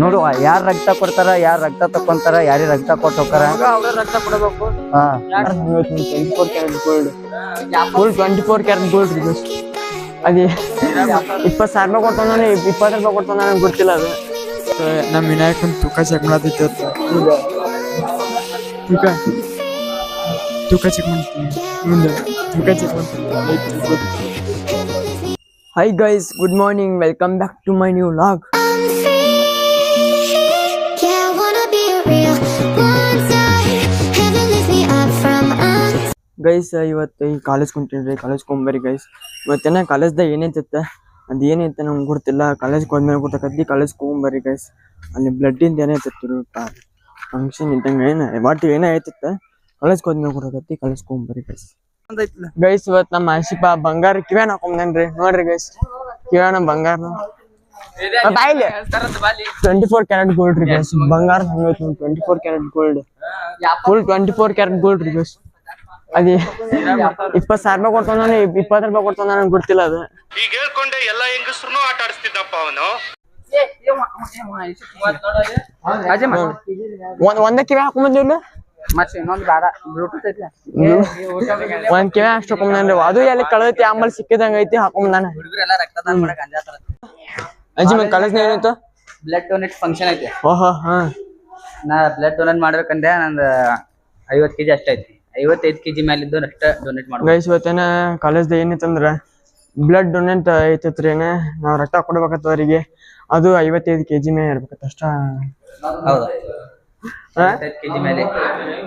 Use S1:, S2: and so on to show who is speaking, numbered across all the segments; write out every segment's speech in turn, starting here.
S1: ನೋಡುವ ಯಾರ್ ರಕ್ತ ಕೊಡ್ತಾರ ಯಾರ್ ರಕ್ತ ತಕೊಂತಾರ ಯಾರಿಗ್ ರಕ್ತ ಕೊಟ್ಟು ಹೋಗ್ತಾರ?
S2: ಅವ್ರ ರಕ್ತ ಕೊಡಬೇಕು.
S1: ಹಾ.
S2: Twenty four carat gold full twenty four carat gold ರೀ ದೋಸ್ತ್. ಅದೇ ಇಪ್ಪತ್ತು ಸಾವಿರ ರೂಪಾಯಿ ಕೊಡ್ತಾನ ಇಪ್ಪತ್ತು ರೂಪಾಯಿ ಕೊಡ್ತಾನ ನನಗೆ ಗೊತ್ತಿಲ್ಲ ಅದು. ನಮ್ಮ ವಿನಾಯಕನ್ ತೂಕ ಚೆಕ್ ಮಾಡತೈತಿ ಅಂತ. ತೂಕ. ತೂಕ ಚೆಕ್ ಮಾಡ್ತೀನಿ. ಮುಂದೆ. ತೂಕ ಚೆಕ್ ಮಾಡ್ತೀನಿ. Hi guys good morning welcome back to my new vlog guys ಇವತ್ತು ಈ ಕಾಲೇಜ್ ಕುಂತೀನಿ ಕಾಲೇಜ್ ಕೊಂಬರಿ ಗೈಸ್ ಇವತ್ತೇನ ಕಾಲೇಜ್ದಾಗ ಏನೈತಿತ್ತ ಅದು ಏನೈತೆ ನಮ್ಗೆ ಗೊತ್ತಿಲ್ಲ. ಕಾಲೇಜ್ಗೆ ಹೋದ್ಮೇಲೆ ಗೊತ್ತಾಕತ್ತಿ ಕಾಲೇಜ್ ಕೊಂಬರಿ ಗೈಸ್ ಅಲ್ಲಿ ಬ್ಲಡ್ಡಿಂದ ಏನೈತಿತ್ತು ಫಂಕ್ಷನ್ ಇದ್ದಂಗೆ ಏನ ಒಟ್ಟು ಏನೋ ಕಾಲೇಜ್ ಕಾಲೇಜ್ಗೆ ಹೋದ್ಮೇಲೆ ಗೊತ್ತಾಕತ್ತಿ ಕಾಲೇಜ್ ಕೊಂಬರಿ ಗೈಸ್ ಗೈಸ್ ಇವತ್ತು ನಮ್ಮ ಆಶಿಪ ಬಂಗಾರ ಕಿವ್ಯಾನ ಹಾಕೊಂಬಂದ್ರಿ. ನೋಡ್ರಿ ಗೈಸ್ ಕಿವ್ಯಾನ ಬಂಗಾರ. ಟ್ವೆಂಟಿ ಫೋರ್ ಕ್ಯಾರೆಟ್ ಗೋಲ್ಡ್ ರೀ ಗೈಸ್ ಬಂಗಾರ twenty four carat gold full twenty four carat gold ರೀ ಗೈಸ್ ಅದೇ. ಇಪ್ಪತ್ ಸಾವಿರ ರೂಪಾಯಿ ಕೊಡ್ತಾನ ಇಪ್ಪತ್ತು ರೂಪಾಯಿ ಕೊಡ್ತಾನ ನನಗೆ ಗೊತ್ತಿಲ್ಲ ಅದು.
S3: ಈಗ ಹೇಳ್ಕೊಂಡೆ ಎಲ್ಲ ಹೆಂಗಸ್ರು ಆಟ ಆಡಿಸ್ತಿದ್ದಪ್ಪ ಅವನು.
S2: ಒಂದ್ ಒಂದ ಕಿವಿ ಹಾಕೊಂಡ್
S4: ಮತ್ತೆ ಐತಿ.
S2: ಒಂದ್ ಕಿವಿ ಅಷ್ಟು ಅದು ಎಲ್ಲಿ ಕಳದೈತಿ ಆಮೇಲೆ ಸಿಕ್ಕಿದಂಗ ಐತಿ ಹಾಕೊಂಡ್
S4: ಹುಡುಗರೆಲ್ಲ ರಕ್ತದಾನ ಮಾಡಕ್ ಅಂಜಾತಾರ
S2: ಅಜ್ಜಿ ಮತ್ ಕಾಲೇಜ್ ಏನಿತ್ತು
S4: ಬ್ಲಡ್ ಡೊನೇಟ್ ಫಂಕ್ಷನ್ ಐತಿ.
S2: ಓಹೋ ಹಾ.
S4: ನಾ ಬ್ಲಡ್ ಡೊನೇಟ್ ಮಾಡ್ಬೇಕಂದ್ರೆ ನಂದು ಐವತ್ತು ಕೆಜಿ ಅಷ್ಟ ಐತಿ. ಐವತ್ತೈದು ಕೆಜಿ ಮೇಲಿದ್ದು ಅಷ್ಟ ಡೊನೇಟ್ ಮಾಡ್ಬೇಕು
S2: ಗೈಸ್ ಇವತ್ತೇನ ಕಾಲೇಜ್ದಾಗ ಏನಿತ್ತಂದ್ರ ಬ್ಲಡ್ ಡೊನೇಟ್ ಐತತ್ರಿ ಏನ? ನಾವ್ ರಕ್ತ ಕೊಡ್ಬೇಕತ್ತ ಅವರಿಗೆ. ಅದು ಐವತ್ತೈದು ಕೆಜಿ ಮೇಲೆ ಇರ್ಬೇಕತ್ತ ಅಷ್ಟ.
S4: ಹೌದಾ? ಐವತ್ತೈದು ಕೆಜಿ ಮೇಲೆ.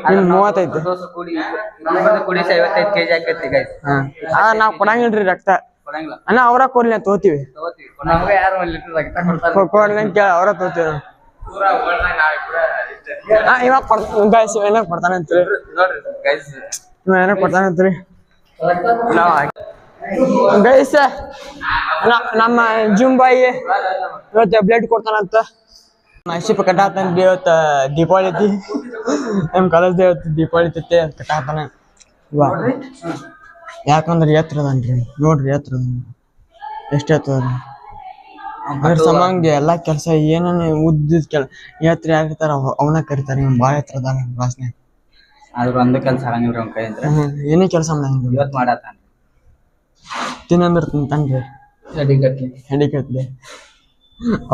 S2: ನಿಮ್ ಮೂವತ್ತೈದು.
S4: ದೋಸೆ ಕೂಡಿ ನಮ್ಮದು ಕೂಡಿಸಿ ಐವತ್ತೈದು ಕೆಜಿ ಆಕೈತಿ ಗೈಸ್
S2: ಹಾ. ನಾವು ನಾವ್ ಕೊಡಂಗಿಲ್ರಿ ರಕ್ತ.
S4: ಕೊಡಂಗಿಲ್ಲ.
S2: ಅಣ್ಣ ಅವ್ರ ಕೊಡ್ಲಿ ತೋತಿವಿ. ತಗೋತೀವಿ.
S4: ತಗೋತೀವಿ ನಮ್ಗೆ ಯಾರು ಒಂದ್ ಲೀಟರ್ ರಕ್ತ ಕೊಡ್ತಾರೆ?
S2: ಕೊಡ್ಲಿ ಅಂತ ಕೇಳ ಅವ್ರ ತಗೋತೀವಿ ಕೊಡ್ತಾನ ಗೈಸ್ ಏನಾರ ಕೊಡ್ತಾನಂತ್ರಿ
S4: ನೋಡ್ರಿ ಗೈಸ್
S2: ಇವ ಏನಾರ ಕೊಡ್ತಾನಂತ್ರಿ ಗೈಸ್ ನಮ್ಮ ಜಿಮ್ ಬಾಯಿ ಇವತ್ತು ಬ್ಲಡ್ ಕೊಡ್ತಾನಂತ. ನಶೀಪ ಕಟ್ಟಾತನ್ರಿ ಇವತ್ತು ದೀಪಾವಳಿ ಐತಿ. ನಮ್ಮ ಕಾಲೇಜ್ ಇವತ್ತು ದೀಪಾವಳಿ ಐತಿ ಅಂತ ಕಟ್ಟಾತಾನೆ ಯಾಕಂದ್ರೆ ಎತ್ತರ ಅದಾನ್ರಿ ನೋಡ್ರಿ ಎತ್ತರ ಅದಾನ ಎಷ್ಟು ಎತ್ತರ ಅದಾನ ಅದ್ರ ಸಂಬಂಧ ಎಲ್ಲಾ ಕೆಲಸ ಏನೇನು ಉದ್ದಿದ ಕೆಲ ಎತ್ತರ ಯಾಕಿರ್ತಾರ ಅವನ ಕರಿತಾರೆ ಇವ್ ಭಾಳ ಎತ್ತರದ ಅದಾನ ವಾಸನೆ.
S4: ಆದ್ರ ಒಂದು ಕೆಲಸ ಆಗಂಗಿಲ್ರಿ ಅವ್ನ ಕೈ ಅಂದ್ರೆ
S2: ಏನೇ ಕೆಲಸ ಮಾಡಂಗಿಲ್ಲ
S4: ಇವತ್ತು ಮಾಡತ್ತಾನ
S2: ತಿನ್ನಂದ್ರ ತಿಂತಾನ್ರಿ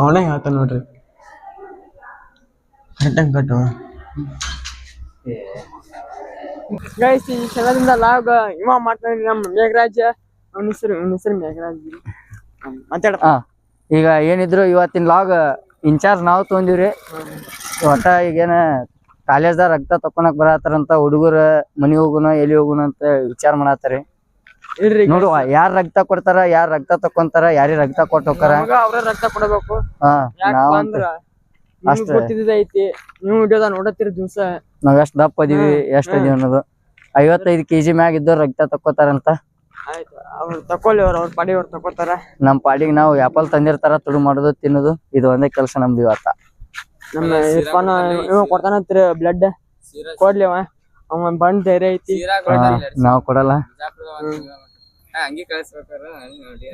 S2: ಅವನೇ ಹೇಳ್ತಾನ ನೋಡ್ರಿ. ಕರೆಕ್ಟಾಗಿ ಕಟ್ಟು ಗೈಸ್ ಈ ಕ್ಷಣದಿಂದ ಲಾಗ್ ಇವ ಮಾಡ್ತಾನೆ ನಮ್ಮ ಮೇಘರಾಜ. ಅವನ ಹೆಸರು ಅವನ ಹೆಸರು ಮೇಘರಾಜ್. ಮಾತಾಡ
S1: ಈಗ ಏನಿದ್ರು ಇವತ್ತಿನ ಲಾಗ್ ಇನ್ಚಾರ್ಜ್ ನಾವು ತೊಗೊಂದಿವ್ರಿ ಒಟ್ಟ ಈಗೇನ ಕಾಲೇಜ್ದಾಗ ರಕ್ತ ತಕೊಳಕ್ ಬರತ್ತಾರಂತ ಹುಡುಗರ ಮನಿ ಹೋಗುನ ಎಲ್ಲಿ ಹೋಗುನ ಅಂತ ವಿಚಾರ ಮಾಡತ್ತಾರಿ. ನೋಡುವ ಯಾರ್ ರಕ್ತ ಕೊಡ್ತಾರ ಯಾರ್ ರಕ್ತ ತಕೊಂತಾರ ಯಾರಿಗ್ ರಕ್ತ ಕೊಟ್ಟು ಹೋಗ್ತಾರ
S2: ರಕ್ತ ಕೊಡಬೇಕು.
S1: ನಾವ್
S2: ನೋಡತ್ತೀರಿ ದಿವ್ಸ.
S1: ನಾವ್ ಎಷ್ಟ್ ದಪ್ಪ ಅದೀವಿ ಎಷ್ಟ್ ಅದೀವಿ ಅನ್ನೋದು. ಐವತ್ತೈದು ಕೆಜಿ ಮ್ಯಾಗ ಇದ್ದವ್ರ ರಕ್ತ ತಕ್ಕೋತಾರಂತ.
S2: ಆಯ್ತು ಅವ್ರು ತಕೊಳ್ಳಿ ಅವ್ರು ಅವ್ರ ಪಾಡಿ ಅವ್ರು ತಕೋತಾರ
S1: ನಮ್ ಪಾಡಿಗೆ ನಾವು ಆಪಲ್ ತಂದಿರ್ತಾರ ತುಡು ಮಾಡೋದು ತಿನ್ನೋದು ಇದು ಒಂದೇ ಕೆಲಸ ನಮ್ದು ಇವತ್ತ.
S2: ನಮ್ಮ ಇರ್ಫಾನ್ ಇವ ಕೊಡ್ತಾನಂತ್ರಿ ಬ್ಲಡ್ ಕೊಡ್ಲಿ ಅವ ಅವ ಬಂದ್ ಧೈರ್ಯ ಐತಿ.
S1: ನಾವು ಕೊಡಲ್ಲ.
S4: ಹಂಗೆ ಕಳಿಸ್ಬೇಕಾರ ನೋಡಿ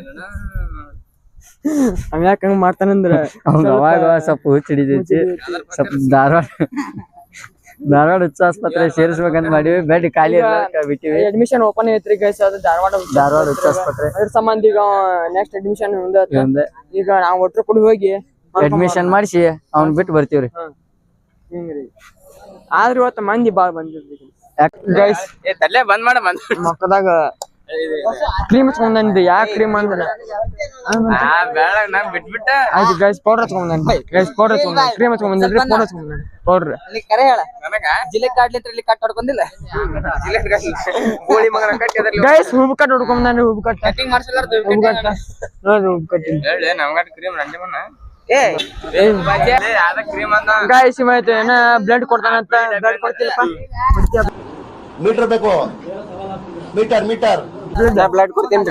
S2: ಅವ ಯಾಕ ಹಂಗ ಮಾಡ್ತಾನಂದ್ರ.
S1: ಅವಂಗ ಅವಾಗ ಸ್ವಲ್ಪ ಹುಚ್ಚಿಡಿದೈತಿ ಸ್ವಲ್ಪ ಧಾರವಾಡ. ಧಾರವಾಡ ಹುಚ್ಚ ಆಸ್ಪತ್ರೆ ಸೇರಿಸ್ಬೇಕಂತ ಮಾಡಿವಿ. ಬೆಡ್ ಖಾಲಿ ಬಿಟ್ಟಿವಿ.
S2: ಅಡ್ಮಿಷನ್ ಓಪನ್ ಐತ್ರಿ ಗೈಸ್ ಅದು ಧಾರವಾಡ
S1: ಧಾರವಾಡ ಹುಚ್ಚ ಆಸ್ಪತ್ರೆ.
S2: ಅದ್ರ ಸಂಬಂಧ ಈಗ ನೆಕ್ಸ್ಟ್ ಅಡ್ಮಿಷನ್ ಈಗ ನಾವು ಒಟ್ರು ಕೂಡ ಹೋಗಿ
S1: ಅಡ್ಮಿಷನ್ ಮಾಡಿಸಿ ಅವ್ನ್ ಬಿಟ್ಟು ಬರ್ತೀವ್ರಿ.
S2: ಹಿಂಗ್ರಿ. ಆದ್ರ ಇವತ್ತು ಮಂದಿ ಬಾಳ್ ಬಂದಿರ್ರಿ ಗೈಸ್
S4: ತಲೆ ಬಂದ್ ಮಾಡ ಬಂದ್
S2: ಮಕ್ಕದಾಗ ಕ್ರೀಮ್ ಹಚ್ಕೊಂಡ್ ಯಾ ಕ್ರೀಮ್ ಅಂದ್ರ ಆಯ್ತು ಗೈಸ್ ಪೌಡರ್ ಹಚ್ಕೊಂಡ್ರಿ ಗೈಸ್ ಪೌಡರ್ ಕ್ರೀಮ್ ಹಚ್ಕೊಂಡ್ ಪೌಡರ್ ಹಚ್ಕೊಂಡ್ ಪೌಡರ್
S4: ಕರೆ ಹೇಳ. ನನಗ? ಜಿಲ್ಲೆ ಕಾಡ್ಲಿಂತ್ರ ಇಲ್ಲಿ ಕಟ್ ಹೊಡ್ಕೊಂಡಿಲ್ಲ?
S2: ಗೈಸ್ ಹೂಬ್ ಕಟ್ ಹುಡ್ಕೊಂಡ್ರಿ ಹೂಬ್ ಕಟ್
S4: ಕಟಿಂಗ್ ಮಾಡ್ಸಿಲ್ಲ
S2: ಹೂವು ಕಟ್ ನೋಡ್ರಿ ಹೂವು ಕಟ್
S4: ಹೇಳಿ ನಮ್ಗಟ್ ಕ್ರೀಮ್ ರಂಡಿ ಮನ್ನ.
S2: ಗಾಯಸ್ ಏನ ಬ್ಲಡ್ ಕೊಡ್ತಾನಂತ ಬ್ಲಡ್ ಕೊಡ್ತಿಲ್ಲಪ್ಪ.
S5: ಮೀಟರ್ ಬೇಕು. Meter meter.
S2: ಬ್ಲಡ್ ಕೊಡ್ತೀನಿ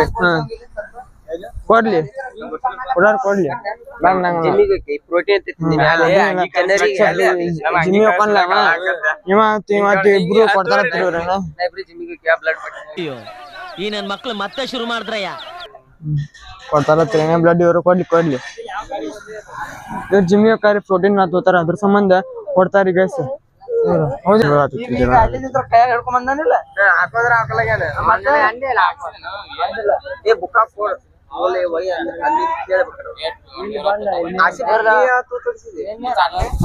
S2: ಕೊಡ್ಲಿ. ಕೊಡಾರ್ ಕೊಡ್ಲಿ. ನಂಗ್
S4: ಪ್ರೋಟೀನ್
S2: ಜಿಮ್ಮಿ ಹೋಗಲ್ಲ ಇವತ್ತು ಇವತ್ತು ಇಬ್ರು
S6: ಅಯ್ಯೋ ಈ ನನ್ ಮಕ್ಳು ಮತ್ತೆ ಶುರು ಮಾಡಿದ್ರಯ್ಯ.
S2: ಕೊಡ್ತಾರ ಏನೇ ಬ್ಲಡ್ ಇವರು ಕೊಡ್ಲಿ ಕೊಡ್ಲಿ. ಇವ್ರು ಜಿಮ್ಮಿ ಹೋಗ್ತಾರೆ ಪ್ರೋಟೀನ್ ತೋತಾರ ಅದ್ರ ಸಂಬಂಧ ಕೊಡ್ತಾರಿ ಗೈಸ್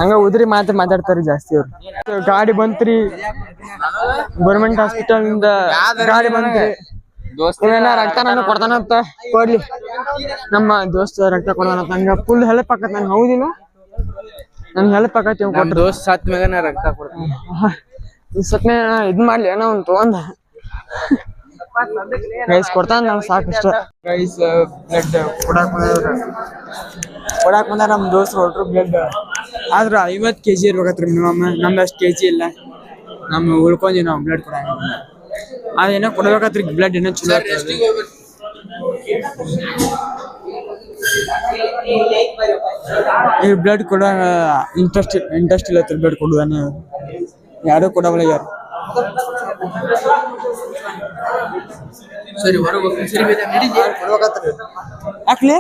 S2: ಹಂಗ ಉದ್ರಿ ಮಾತ್ರ ಮಾತಾಡ್ತಾರ ಜಾಸ್ತಿ ಅವ್ರು. ಗಾಡಿ ಬಂತ್ರಿ. ಗೌರ್ಮೆಂಟ್ ಹಾಸ್ಪಿಟಲ್ ಇಂದ ಗಾಡಿ ಬಂತ್ರಿ. ಇವೇನ ರಕ್ತ ನಾನು ಕೊಡ್ತಾನಂತ ಕೊಡ್ಲಿ. ನಮ್ಮ ದೋಸ್ತ ರಕ್ತ ಕೊಡ್ತಾನಂತ ಹಂಗ ಫುಲ್ ಹೆಲ್ಪ್ ಆಕತ್ ನಂಗೆ ಹೌದಿಲ್ಲ. ನನ್ಗೆ ಹೆಲ್ಪ್ ಆಗತ್ತೆ ಇವ್ ಕೊಟ್ರೆ.
S4: ದೋಸ್ತ್ ಸತ್ ಮ್ಯಾಗನ ರಕ್ತ ಕೊಡ್ತೀನಿ.
S2: ಸತ್ ಸತ್ನೆ ಇದ್ ಮಾಡ್ಲಿ ಏನೋ ಒಂದ್ ತಗೊಂಡ. ಗೈಸ್ ಕೊಡ್ತಾನ ನಾವು ಇಷ್ಟ ಗೈಸ್ ಬ್ಲಡ್ ಕೊಡಾಕ್ ಬಂದ್ರ ಕೊಡಾಕ್ ಬಂದ್ರ ನಮ್ ದೋಸ್ತ್ ಹೊಟ್ರು ಬ್ಲಡ್ ಆದ್ರ ಐವತ್ ಕೆಜಿ ಇರ್ಬೇಕತ್ರಿ ಮಿನಿಮಮ್ ನಮ್ದು ಅಷ್ಟ್ ಕೆಜಿ ಇಲ್ಲ. ನಮ್ಮ ಉಳ್ಕೊಂಡಿ ನಾವು ಬ್ಲಡ್ ಕೊಡಾಕ ಅದೇನೋ ಕೊಡ್ಬೇಕತ್ರಿ ಬ್ಲಡ್ ಏನೋ ಚಲೋ. ಈ ಬ್ಲಡ್ ಕೊಡ ಇಂಟ್ರೆಸ್ಟ್ ಇಂಟ್ರೆಸ್ಟ್ ಇಲ್ಲ ಬ್ಲಡ್ ಕೊಡುದಾನ ಯಾರು ಕೊಡವಲ್ಲ ಯಾರು?
S4: ಸರಿ ಹೊರಗೆ ಸರಿ
S2: ಯಾಕ್ಲೆ?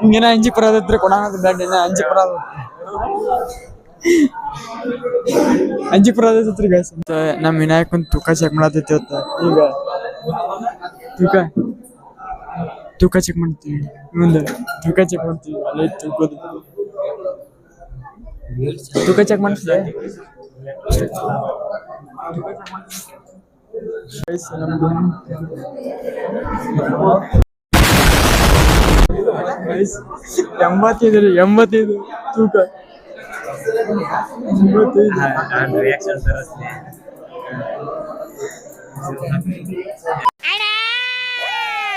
S2: ಹಿಂಗೇನ ಅಂಜಿ ಪರದತ್ರಿ ಕೊಡೋಣ ಬ್ಲಡ್ ಏನ? ಅಂಜಿ ಪರದ ಅಂಜಿ ಪರದತ್ರಿ ಗೈಸ್ ನಮ್ಮ ವಿನಾಯಕ್ ಒಂದು ತೂಕ ಚೆಕ್ ಮಾಡತೈತಿ ಇವತ್ತ ಈಗ. ತೂಕ? ತೂಕ ಚೆಕ್ ಮಾಡ್ತೀವಿ ಮುಂದೆ ತೂಕ ಚೆಕ್ ಮಾಡ್ತೀವಿ ಅಲ್ಲೇ ತೂಕದು. ತೂಕ ಚೆಕ್ ಮಾಡ್ತೀವಿ ಗೈಸ್ ನಮ್ದು ಗೈಸ್ ಎಂಬತ್ತೈದು.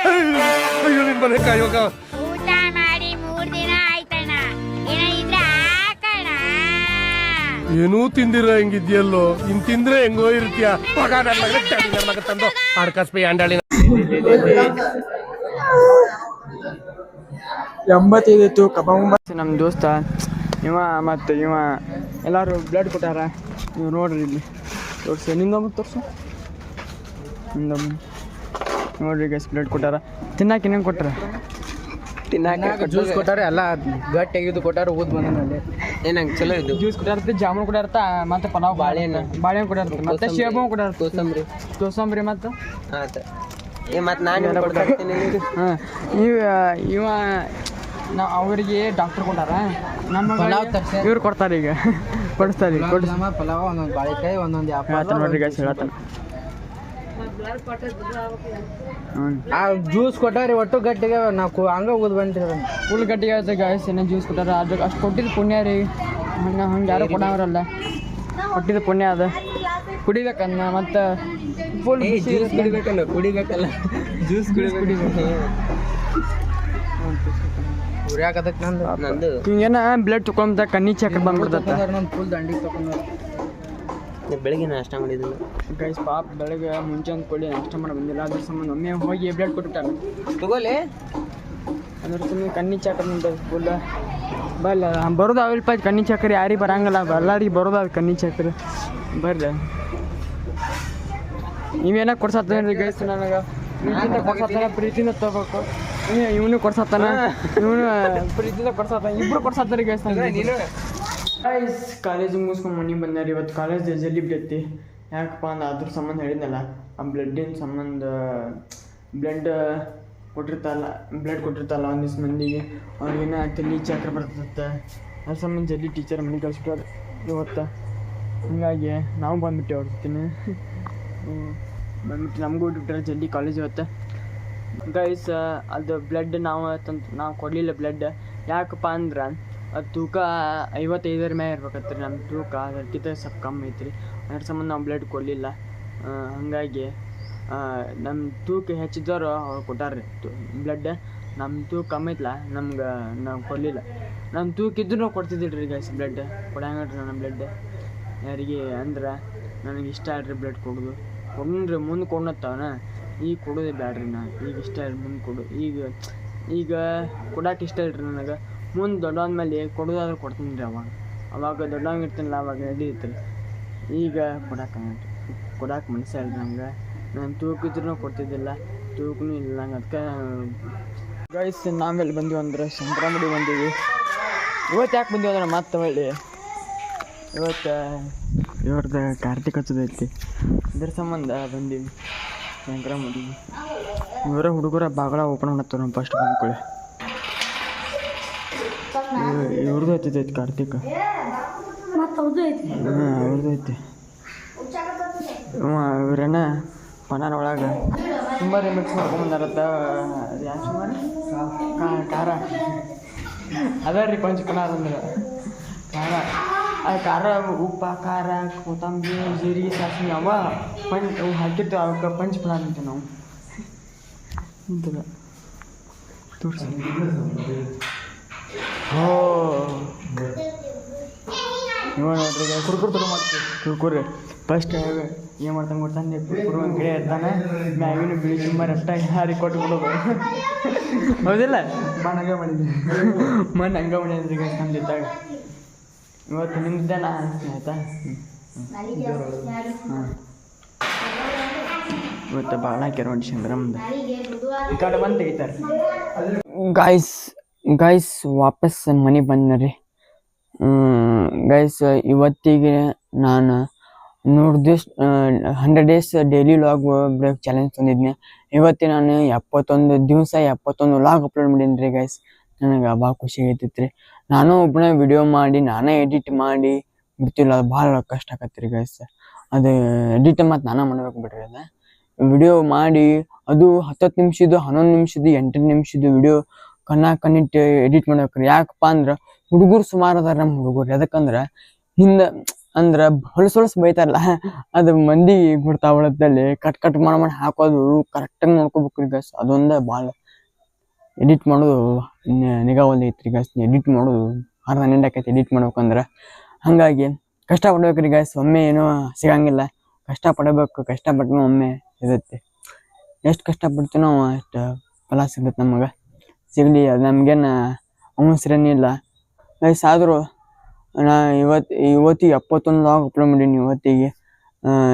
S2: ರೀ ನಿನ್ ತೂಕ ಇವಾಗ.
S6: ಊಟ ಮಾಡಿ ಮೂರ್ ದಿನ ಆಯ್ತಣ್ಣ. ಏನಾಗಿದ್ರೆ ಹಾಕಣ.
S5: ಏನೂ ತಿಂದಿರ ಹೆಂಗಿದ್ಯಲ್ಲೋ? ಇನ್ ತಿಂದ್ರೆ ಹೆಂಗೋ ಇರ್ತೀಯ? ಮಗ ನನ್ನ ಮಗ ನನ್ನ ಮಗ ತಂದು ಆಡ್ಕಸ್ಬಿ ಅಂಡಾಳಿ
S2: ಎಂಬತ್ತೈದು ಇತ್ತು ಬಂಬತ್ತು ನಮ್ಮ ದೋಸ್ತ ಇವ ಮತ್ತೆ ಇವ ಎಲ್ಲರೂ ಬ್ಲಡ್ ಕೊಟ್ಟಾರ. ನೀವು ನೋಡ್ರಿ ಇಲ್ಲಿ. ತೋರ್ಸಿ ನಿಂದೊಮ್ಮೆ ತೋರ್ಸು. ನಿಂದೊಮ್ಮೆ ನೋಡ್ರಿ ಗೈಸ್ ಪ್ಲೇಟ್ ಕೊಟ್ಟಾರ. ತಿನ್ನಾಕ ಇನ್ನೇನು ಕೊಟ್ಟಾರ
S4: ಜ್ಯೂಸ್ ಕೊಟ್ಟಾರ ಎಲ್ಲ ಗಟ್ಟಿ ತೆಗೆದು ಕೊಟ್ಟಾರ ಊದ್ ಬಂದಲ್ಲಿ ಏನಂಗ್ ಚಲೋ ಇದು?
S2: ಜ್ಯೂಸ್ ಕೊಟ್ಟಾರತ್ತೆ ಜಾಮೂನ್ ಕೊಟ್ಟಾರತ್ತ ಮತ್ತೆ ಪಲಾವ್ ಬಾಳೆಹಣ್ಣು. ಬಾಳೆಹಣ್ಣು ಕೊಟ್ಟಾರ ಮತ್ತೆ ಶೇಬು ಕೊಟ್ಟಾರ
S4: ಕೋಸಂಬರಿ.
S2: ಕೋಸಂಬರಿ ಮತ್ತು?
S4: ಆತ ಏ ಮತ್ತೆ ನಾನು ಕೊಡ್ತೀನಿ
S2: ಹಾಂ ಇವ ಇವ ನಾ ಅವರಿಗೆ ಡಾಕ್ಟರ್ ಕೊಟ್ಟಾರ. ನಮ್ಮ. ಇವ್ರು ಕೊಡ್ತಾರೆ ಈಗ. ಕೊಡಿಸ್ತಾರೆ ಕೊಡಿಸ್
S4: ಪಲಾವ್ ಒಂದೊಂದು ಬಾಳೆಕಾಯಿ ಒಂದೊಂದು
S2: ಹೇಳ್ತಾನೆ ನೋಡ್ರಿ ಗೈಸ್ ಹೇಳ್ತಾನೆ.
S4: ಆ ಜ್ಯೂಸ್ ಕೊಟ್ಟಾರಿ ಒಟ್ಟು ಗಟ್ಟಿಗೆ ನಾವು ಹಂಗ ಊದ್ ಬಂದಿರ
S2: ಫುಲ್ ಗಟ್ಟಿಗೆ ಆಯ್ತು ಗಾಯಸ್ ಏನೇ ಜ್ಯೂಸ್ ಕೊಟ್ಟಾರ. ಅದಕ್ಕೆ ಅಷ್ಟು ಕೊಟ್ಟಿದ್ದು ಪುಣ್ಯ ರೀ. ಹಂಗೆ ಹಂಗೆ ಯಾರು ಕೊಡೋರಲ್ಲ ಕೊಟ್ಟಿದ್ದು ಪುಣ್ಯ ಅದ. ಕುಡಿಬೇಕನ್ನ ಮತ್ತೆ ಫುಲ್
S4: ಜ್ಯೂಸ್ ಕುಡಿಬೇಕಲ್ಲ ಕುಡಿಬೇಕಲ್ಲ. ಜ್ಯೂಸ್ ಕುಡಿಬೇಕು. ಉರ್ಯಾಕದಕ್ ನಂದು ನಂದು?
S2: ಹಿಂಗೇನ ಬ್ಲಡ್ ತಗೊಂತ ಕಣ್ಣಿ ಚಕ್ರ ಬಂದ್ಬಿಡ್ತತ್ತ
S4: ನಂದು ಫುಲ್ ದಂಡಿಗೆ ತಗೊಂಡು ಬೆಳಿಗ್ಗೆ ನಾಷ್ಟ ಮಾಡಿದ್ದು
S2: ಗೈಸ್ ಪಾಪ ಬೆಳಗ್ಗೆ ಮುಂಚೆ ಕೊಡಿ ನಾಷ್ಟ ಮಾಡಿ ಬಂದಿಲ್ಲ. ಅದ್ರ ಸಂಬಂಧ ಒಮ್ಮೆ ಹೋಗಿ ಬ್ಲಡ್ ಕೊಟ್ಬಿಟ್ಟಾನೆ
S4: ತಗೋಲಿ
S2: ಅದ್ರ ಸಂಬಂಧ ಕಣ್ಣಿ ಚಕ್ರ ಫುಲ್ ಬಲ್ಲ ಬರೋದು ಅವಿಲ್ಪ ಕಣ್ಣಿ ಚಕ್ರ ಯಾರಿಗೆ ಬರಂಗಿಲ್ಲ. ಎಲ್ಲರಿಗೆ ಬರೋದು ಅದು ಕಣ್ಣಿ ಚಕ್ರ. ಬರ್ರಿ. ನೀವೇನ ಕೊಡ್ಸತ್ತೇನ್ರಿ ಗೈಸ್ ನನಗೆ? ಪ್ರೀತಿಯಿಂದ ಕೊಡ್ಸತ್ತಾನ ಪ್ರೀತಿಯಿಂದ ತಗೋಬೇಕು. ಇವನು ಕೊಡ್ಸತ್ತಾನ ಇವನು ಪ್ರೀತಿಯಿಂದ ಕೊಡ್ಸತ್ತಾನ ಇಬ್ರು ಕೊಡ್ಸತ್ತಾರ ಗೈಸ್ ಗೈಸ್ ಕಾಲೇಜ್ ಮುಗಿಸ್ಕೊಂಡು ಮನೆಗೆ ಬಂದಾರೆ. ಇವತ್ತು ಕಾಲೇಜ್ ಜಲ್ದಿ ಬಿಡತ್ತಿ ಯಾಕಪ್ಪ ಅಂದ್ರೆ ಅದ್ರ ಸಂಬಂಧ ಹೇಳಿದ್ನಲ್ಲ, ಆ ಬ್ಲಡ್ಡಿನ ಸಂಬಂಧ? ಬ್ಲಡ್ ಕೊಟ್ಟಿರ್ತಲ್ಲ ಬ್ಲಡ್ ಕೊಟ್ಟಿರ್ತಾರಲ್ಲ ಒಂದಿಷ್ಟು ಮಂದಿಗೆ. ಅವ್ರಿಗೇನ ತಲೆ ಚಕ್ರ ಬರ್ತೈತೆ. ಅದ್ರ ಸಂಬಂಧ ಜಲ್ದಿ ಟೀಚರ್ ಮನೆ ಕಳಿಸ್ಬಿಟ್ಟು ಇವತ್ತು ಹೀಗಾಗಿ ನಾವು ಬಂದ್ಬಿಟ್ಟೆ ಅವ್ರ ಬಂದ್ಬಿಟ್ಟು ನಮಗೂ ಬಿಟ್ಬಿಟ್ರೆ ಜಲ್ದಿ ಕಾಲೇಜ್ ಇವತ್ತು. ಗೈಸ್ ಅದು ಬ್ಲಡ್ ನಾವು ತಂದು, ನಾವು ಕೊಡಲಿಲ್ಲ ಬ್ಲಡ್ ಯಾಕಪ್ಪ ಅಂದ್ರೆ ಅದು ತೂಕ ಐವತ್ತೈದರ ಮೇಲೆ ರೀ ನಮ್ಮ ತೂಕ. ಅದಕ್ಕಿಂತ ಸ್ವಲ್ಪ ಕಮ್ಮಿ ಐತ್ರಿ. ಅದ್ರ ಸಂಬಂಧ ನಾವು ಬ್ಲಡ್ ಕೊಡಲಿಲ್ಲ. ಹಾಗಾಗಿ ನಮ್ಮ ತೂಕ ಹೆಚ್ಚಿದ್ದವರು ಅವ್ರು ಕೊಟ್ಟಾರ್ರಿ. ಬ್ಲಡ್ ನಮ್ಮ ತೂಕ ಕಮ್ಮಿ ಐತ್ಲ, ನಮ್ಗೆ ನಾವು ಕೊಡಲಿಲ್ಲ. ನಮ್ಮ ತೂಕ ಇದ್ರೂ ಕೊಡ್ತಿದ್ದಿಲ್ಲ ರೀ ಗೈಸ್ ಬ್ಲಡ್ ಕೊಡಂಗಿಲ್ರಿ ನನ್ನ ಬ್ಲಡ್ ಯಾರಿಗೆ ಅಂದ್ರೆ ನನಗೆ ಇಷ್ಟ ಆಡ್ರಿ ಬ್ಲಡ್ ಕೊಡೋದು. ಕೊಡ್ರಿ ಮುಂದೆ ಕೊಡತ್ತವನ ಈಗ ಕೊಡೋದೇ ಬ್ಯಾಡ್ರಿ ನಾನು ಈಗ ಇಷ್ಟ ಮುಂದೆ ಕೊಡು. ಈಗ ಈಗ ಕೊಡಕ್ಕೆ ಇಷ್ಟ ಇಲ್ರಿ ನನಗೆ. ಮುಂದೆ ದೊಡ್ಡವನ್ಮೇಲೆ ಕೊಡೋದಾದ್ರೆ ಕೊಡ್ತೀನಿ ರೀ ಅವಾಗ. ಅವಾಗ ದೊಡ್ಡವಂಗೆ ಇರ್ತೀನಲ್ಲ ಅವಾಗ ನಡೀತ್ರಿ ಈಗ ಕೊಡಕ್ಕೆ ಕೊಡಕ್ಕೆ ಮನಸ್ಸೇ ಇಲ್ರಿ ನಮ್ಗೆ. ನಾನು ತೂಕಿದ್ರೂ ಕೊಡ್ತಿದ್ದಿಲ್ಲ. ತೂಕನೂ ಇಲ್ಲ ನಂಗೆ ಅದಕ್ಕೆ ಗೈಸ್ ನಾವೆಲ್ಲಿ ಬಂದೀವಿ ಅಂದ್ರೆ ಸಂಕ್ರಮಡಿ ಬಂದೀವಿ. ಇವತ್ತು ಯಾಕೆ ಬಂದೀವಿ ಅಂದ್ರೆ ಮತ್ತೆ ಹೊಳ್ಳಿ ಇವತ್ತು ಇವ್ರದ್ದು ಕಾರ್ತಿಕ್ ಹಚ್ಚದೈತಿ ಅದ್ರ ಸಂಬಂಧ ಬಂದೀವಿ. ಸಂಕ್ರಾಮಡಿ ಇವರ ಹುಡುಗರ ಬಾಗಳ ಓಪನ್ ಮಾಡತ್ತಾರ ನಮ್ಮ ಫಸ್ಟ್ ಬಂದ್ಕೊಳ್ಳಿ ಇವ್ರದ್ದು ಐತೈತೆ ಕಾರ್ತಿಕ್. ಹಾಂ ಅವ್ರದ್ದು ಐತಿ. ಇವ ಇವ್ರೇನ ಪನಾರ ಒಳಗೆ. ತುಂಬ ಮಿಕ್ಸ್ ಮಾಡ್ಕೊಂಬಂದಾರತ್ತ ಅದು ಯಾವ ಸುಮಾರು ಖಾರ. ಅದ ರೀ ಪಂಚ ಪನಾರ ಅಂದ್ರೆ. ಖಾರ. ಆ ಖಾರ ಉಪ್ಪ ಖಾರ ಕೊತ್ತಂಬರಿ ಜೀರಿಗೆ ಸಾಸಿವೆ ಅವ. ಪಂಚ್ ಅವು ಹಾಕಿತ್ತು ಅವಕ್ಕೆ ಪಂಚ್ ಪನಾರ ಅಂತೀವಿ ನಾವು. ಅಂತ ತೋರಿಸಿ. ಓ ಇವ ನೋಡ್ರಿ ಫಸ್ಟ್ ಏನು ಮಾಡ್ತಾನೆ ಗೊತ್ತಾನೆ ಕುರ್ಕುರು ಒಂದು ಕಡೆ ಇರ್ತಾನೆ ಮ್ಯಾಗಿನ ಬಿಳಿ ಸುಮಾರು ಅಷ್ಟ ಯಾರಿಗೆ ಕೊಟ್ಟು ಬಿಡೋದು ಹೌದಿಲ್ಲ? ಮಣ್ಣು ಹಂಗೆ ಮಾಡಿದ್ವಿ ಮಣ್ಣು ಹಂಗೆ ಮಾಡಿದ್ರಿ ಗೈಸ್ ಅಂದಿದ್ದಾಗ ಇವತ್ತು ನಿಮ್ದೆ ನಾ ಆಯ್ತಾ? ಹಾಂ ಇವತ್ತು ಭಾಳ ಹಾಕ್ಯಾರ ನೋಡಿ ಸಂಗ್ರಾಮದ ಈ ಕಡೆ ಬಂದು ತೆಗಿತಾರೆ. ಗಾಯ್ಸ್ ಗಾಯ್ಸ್ ವಾಪಸ್ ಮನೆ ಬಂದ್ರಿ ಗೈಸ್ ಇವತ್ತಿಗೆ ನಾನು ನೂರು ದಿವಸ hundred days daily vlog break challenge ತಂದಿದ್ನಿ. ಇವತ್ತು ನಾನು ಎಪ್ಪತ್ತೊಂದು ದಿವಸ, ಎಪ್ಪತ್ತೊಂದು ಲಾಗ್ ಅಪ್ಲೋಡ್ ಮಾಡೀನಿ ರೀ ಗೈಸ್ ನನಗೆ ಭಾಳ ಖುಷಿ ಆಗೈತಿತ್ತು ರೀ ನಾನು ಒಬ್ಬನೇ ವಿಡಿಯೋ ಮಾಡಿ, ನಾನೇ ಎಡಿಟ್ ಮಾಡಿ, ಬಿಡ್ತಿಲ್ಲ ಅದು ಭಾಳ ಕಷ್ಟ ಆಗತ್ತೆ ರೀ ಗೈಸ್ ಅದು ಎಡಿಟ್ ಮತ್ತು ನಾನೇ ಮಾಡ್ಬೇಕು ಬಿಡ್ರಿ ಅದು. ವಿಡಿಯೋ ಮಾಡಿ, ಅದು ಹತ್ತತ್ತು ನಿಮಿಷದ್ದು, ಹನ್ನೊಂದು ನಿಮಿಷದ್ದು, ಎಂಟು ನಿಮಿಷದ್ದು ವಿಡಿಯೋ ಕಣ್ಣ ಕಣ್ಣಿಟ್ಟು ಎಡಿಟ್ ಮಾಡ್ಬೇಕ್ರಿ. ಯಾಕಪ್ಪ ಅಂದ್ರೆ ಹುಡುಗರು ಸುಮಾರು ಅದಾರ ನಮ್ಮ ಹುಡುಗರು. ಯಾಕಂದ್ರೆ ಹಿಂದೆ ಅಂದ್ರೆ ಹೊಲಸು ಹೊಲಸು ಬೈತಾರಲ್ಲ, ಅದು ಮಂದಿ ಗುಡ್ತಾವಳದಲ್ಲಿ ಕಟ್ ಕಟ್ ಮಾಡಿ ಮಾಡಿ ಹಾಕೋದು ಕರೆಕ್ಟಾಗಿ ನೋಡ್ಕೋಬೇಕ್ರಿ ಗಸ್ ಅದೊಂದೇ ಭಾಳ ಎಡಿಟ್ ಮಾಡೋದು ನಿಗಾ ಐತ್ರಿ ಗಸ್ ಎಡಿಟ್ ಮಾಡೋದು ಅರ್ಧ ನಿಂಡ ಆಕೈತಿ ಎಡಿಟ್ ಮಾಡ್ಬೇಕಂದ್ರೆ. ಹಾಗಾಗಿ ಕಷ್ಟ ಪಡ್ಬೇಕ್ರಿ ಗಸ್ ಒಮ್ಮೆ ಏನೋ ಸಿಗಂಗಿಲ್ಲ. ಕಷ್ಟ ಪಡಬೇಕು ಕಷ್ಟಪಟ್ಟು ಒಮ್ಮೆ ಸಿಗುತ್ತೆ. ಎಷ್ಟು ಕಷ್ಟಪಡ್ತೀನೋ ಅಷ್ಟು ಫಲ ಸಿಗುತ್ತೆ ನಮಗೆ. ಸಿಗಲಿ, ಅದು ನಮಗೇನು ಅವಸರನಿಲ್ಲ ಗೈಸ್ ಆದರೂ ನಾ ಇವತ್ತು ಇವತ್ತಿಗೆ ಎಪ್ಪತ್ತೊಂದು ಲಾಗ್ ಅಪ್ಲೋಡ್ ಮಾಡೀನಿ ಇವತ್ತಿಗೆ.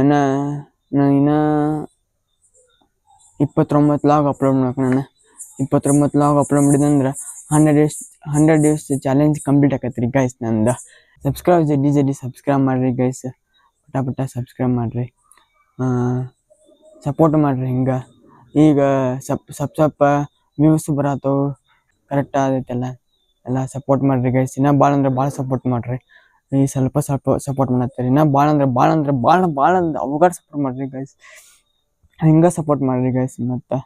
S2: ನಾ ನಾನು ಇನ್ನು ಇಪ್ಪತ್ತೊಂಬತ್ತು ಲಾಗ್ ಅಪ್ಲೋಡ್ ಮಾಡ್ಬೇಕು ನಾನು. ಇಪ್ಪತ್ತೊಂಬತ್ತು log upload ಮಾಡಿದಂದ್ರೆ hundred days hundred days challenge complete ಆಕತ್ರಿ ಗೈಸ್ ನಂದು. ಸಬ್ಸ್ಕ್ರೈಬ್ ಜಡ್ಡಿ ಜಡ್ಡಿ ಸಬ್ಸ್ಕ್ರೈಬ್ ಮಾಡಿರಿ ಗೈಸ್ ಪಟ ಪಟ ಸಬ್ಸ್ಕ್ರೈಬ್ ಮಾಡಿರಿ ಸಪೋರ್ಟ್ ಮಾಡಿರಿ ಹಿಂಗೆ. ಈಗ ಸಪ್ ಸಪ್, ಸಪ್ಪ ವ್ಯೂಸ್ ಬರತ್ತವು ಕರೆಕ್ಟ್ ಆಗೈತೆಲ್ಲ? ಎಲ್ಲ ಸಪೋರ್ಟ್ ಮಾಡಿರಿ ಗೈಸ್ ಇನ್ನೂ ಭಾಳ ಅಂದ್ರೆ ಭಾಳ ಸಪೋರ್ಟ್ ಮಾಡಿರಿ. ಈ ಸ್ವಲ್ಪ ಸ್ವಲ್ಪ ಸಪೋರ್ಟ್ ಮಾಡತ್ತೀರಿ. ಇನ್ನೂ ಭಾಳ ಅಂದ್ರೆ ಭಾಳ ಅಂದ್ರೆ ಭಾಳ ಭಾಳ ಅಂದ್ರೆ ಅವಗಾಡ್ ಸಪೋರ್ಟ್ ಮಾಡ್ರಿ ಗೈಸ್ ಹಿಂಗೆ ಸಪೋರ್ಟ್ ಮಾಡಿರಿ ಗೈಸ್ ಮತ್ತು.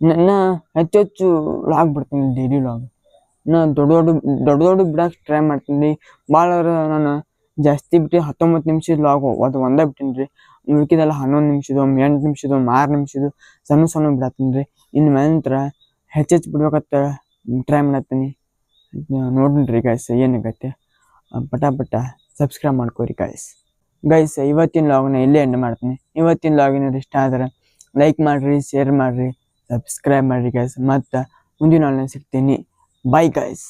S2: ನನ್ನ ಹೆಚ್ಚು ಹೆಚ್ಚು ಲಾಗ್ ಬಿಡ್ತೀನಿ ಡೈಲಿ ಲಾಗ್ ಇನ್ನು ದೊಡ್ಡ ದೊಡ್ಡ ದೊಡ್ಡ ದೊಡ್ಡ ಬಿಡಕ್ಕೆ ಟ್ರೈ ಮಾಡ್ತೀನಿ. ಭಾಳ ನಾನು ಜಾಸ್ತಿ ಬಿಟ್ಟು ಹತ್ತೊಂಬತ್ತು ನಿಮಿಷದ ಲಾಗ್ ಅದು ಒಂದೇ ಬಿಟ್ಟಿನಿ ರೀ ಉಳ್ಕಿದೆಲ್ಲ ಹನ್ನೊಂದು ನಿಮಿಷದ ಎಂಟು ನಿಮಿಷದ ಆರು ನಿಮಿಷದ ಸಣ್ಣ ಸಣ್ಣ ಬಿಡತ್ತೀನಿ ರೀ ಇನ್ನು ನಂತರ ಹೆಚ್ಚು ಹೆಚ್ಚು ಬಿಡ್ಬೇಕತ್ತ ಟ್ರೈ ಮಾಡತ್ತೀನಿ ನೋಡ್ರಿ ಗೈಸ್ ಏನಾಗತ್ತೆ ಪಟ ಪಟ ಸಬ್ಸ್ಕ್ರೈಬ್ ಮಾಡ್ಕೋರಿ ಗೈಸ್ ಗೈಸ್ ಇವತ್ತಿನ ಲಾಗಿನ ಇಲ್ಲೇ ಎಂಡ್ ಮಾಡ್ತೀನಿ. ಇವತ್ತಿನ ಲಾಗಿನ ಇಷ್ಟ ಆದರೆ ಲೈಕ್ ಮಾಡಿರಿ ಶೇರ್ ಮಾಡಿರಿ ಸಬ್ಸ್ಕ್ರೈಬ್ ಮಾಡಿರಿ ಗೈಸ್ ಮತ್ತು ಮುಂದಿನ ಸಿಗ್ತೀನಿ. Bye guys